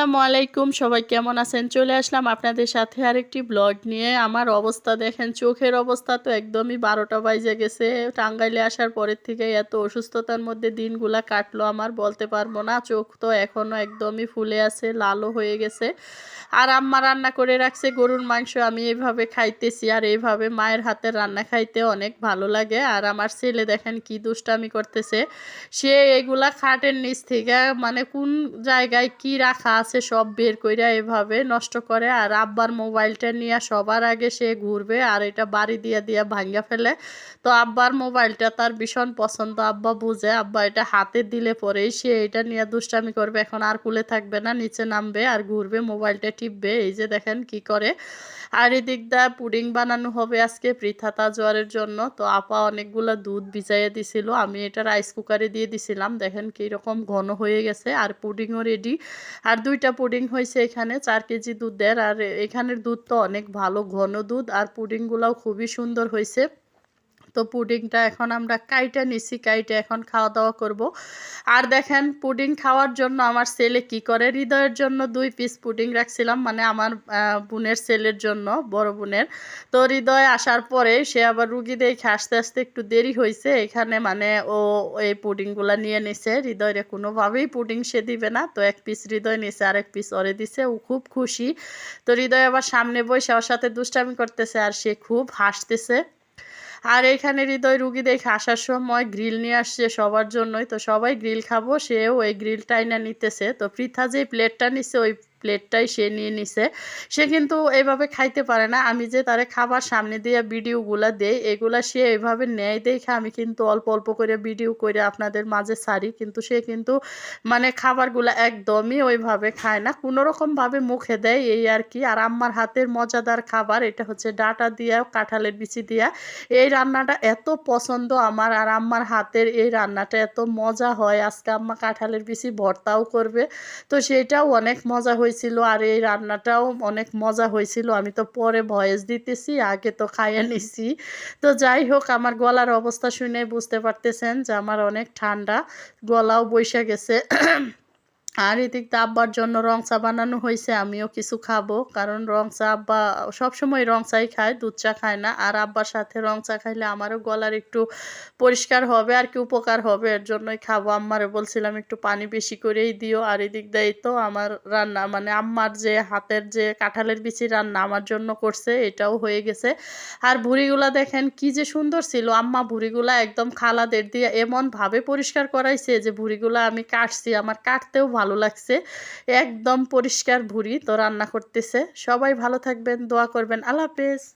আসসালামু আলাইকুম, সবাই কেমন আছেন? চলে আসলাম আপনাদের সাথে আরেকটি ব্লগ নিয়ে। আমার অবস্থা দেখেন, চোখের অবস্থা তো একদমই বারোটা বাজে গেছে। টাঙ্গাইলে আসার পরের থেকে এত অসুস্থতার মধ্যে দিনগুলা কাটলো আমার, বলতে পারব না। চোখ তো এখনও একদমই ফুলে আছে, লালও হয়ে গেছে। আর আম্মা রান্না করে রাখছে, গরুর মাংস আমি এইভাবে খাইতেছি আর এইভাবে মায়ের হাতের রান্না খাইতে অনেক ভালো লাগে। আর আমার ছেলে দেখেন কি দুষ্টামি করতেছে। সে এগুলা খাটের নিচ থেকে মানে কোন জায়গায় কি রাখা আছে, সব বের কইরা এভাবে নষ্ট করে। আর আব্বার মোবাইলটা নিয়ে সবার আগে সে ঘুরবে আর এটা বাড়ি দিয়ে দিয়ে ভাঙ্গা ফেলে। তো আব্বার মোবাইলটা তার ভীষণ পছন্দ, আব্বা বুঝে। আব্বা এটা হাতে দিলে পরেই সে এটা নিয়ে দুষ্টামি করবে। এখন আর কুলে থাকবে না, নিচে নামবে আর ঘুরবে, মোবাইলটা টিপবে। এই যে দেখেন কি করে। আর এদিক দা পুডিং বানানো হবে আজকে পৃথাতা জ্বরের জন্য। তো আপা অনেকগুলো দুধ ভিজাইয়ে দিছিল। আমি এটা রাইস কুকারে দিয়ে দিছিলাম। দেখেন কীরকম ঘন হয়ে গেছে। আর পুডিংও রেডি আর দুইটা পুডিং হয়েছে এখানে, চার কেজি দুধ দেয় আর এখানের দুধ তো অনেক ভালো, ঘন দুধ, আর পুডিংগুলাও খুবই সুন্দর হয়েছে। তো পুডিংটা এখন আমরা কাইটা নিছি, কাইটা এখন খাওয়া দাওয়া করব। আর দেখেন, পুডিং খাওয়ার জন্য আমার ছেলে কি করে? হৃদয়ের জন্য দুই পিস পুডিং রাখছিলাম মানে আমার বোনের ছেলের জন্য, বড় বোনের। তো হৃদয় আসার পরে সে আবার রুগী দেখে আসতে আসতে একটু দেরি হয়েছে এখানে মানে ও এই পুডিংগুলো নিয়ে নিছে। হৃদয়ের কোনোভাবেই পুডিং সে দিবে না, তো এক পিস হৃদয় নিছে আর এক পিস ওরে দিছে, ও খুব খুশি। তো হৃদয় আবার সামনে বসে ওর সাথে দুষ্টামি করতেছে, আর সে খুব হাসতেছে। আর এখানে হৃদয় রুগী দেখে আসার সময় গ্রিল নিয়ে আসছে সবার জন্যই। তো সবাই গ্রিল খাব, সেও ওই গ্রিলটা এনে নিতেছে। তো পৃথা যে প্লেটটা নিচ্ছে ওই প্লেটটাই সে নিয়ে নিছে। সে কিন্তু এভাবে খাইতে পারে না। আমি যে তারে খাবার সামনে দিয়ে ভিডিওগুলা দেই, এগুলা সে এভাবে নেয় দেখে আমি কিন্তু অল্প অল্প করে ভিডিও করে আপনাদের মাঝে সারি কিন্তু সে কিন্তু মানে খাবারগুলা একদমই ওইভাবে খায় না। কোনো রকমভাবে মুখে দেয় এই আর কি। আর আম্মার হাতের মজাদার খাবার, এটা হচ্ছে ডাটা দিয়া, কাঁঠালের বিচি দিয়া। এই রান্নাটা এত পছন্দ আমার। আর আম্মার হাতের এই রান্নাটা এত মজা হয়। আজকে আম্মা কাঁঠালের বিচি ভর্তাও করবে। তো সেটাও অনেক মজা হয়ে হয়েছিল আর এই রান্নাটাও অনেক মজা হয়েছিল। আমি তো পরে ভয়েস দিতেছি, আগে তো খাইয়ে নিছি। তো যাই হোক, আমার গলার অবস্থা শুনে বুঝতে পারতেছেন যে আমার অনেক ঠান্ডা, গলাও বৈশা গেছে। আর এদিক দিয়ে আব্বার জন্য রং চা বানানো হয়েছে, আমিও কিছু খাব। কারণ রং চা আব্বা সবসময় রং চাই খায়, দুধ চা খায় না। আর আব্বার সাথে রং চা খাইলে আমারও গলার একটু পরিষ্কার হবে, আর কি উপকার হবে। এর জন্যই খাব। আম্মারে বলছিলাম, একটু পানি বেশি করেই দিও। আর এদিক দিয়ে তো আমার রান্না মানে আম্মার যে হাতের যে কাঁঠালের বিচি রান্না আমার জন্য করছে, এটাও হয়ে গেছে। আর ভুড়িগুলা দেখেন, কি যে সুন্দর ছিল। আম্মা ভুড়িগুলা একদম খালাদের দিয়ে এমনভাবে পরিষ্কার করাইছে যে ভুড়িগুলা আমি কাটছি। আমার কাটতেও ভালো লাগছে। একদম পরিষ্কার ভুড়ি তো রান্না করতেছে। সবাই ভালো থাকবেন, দোয়া করবেন। আল্লাহ হাফেজ।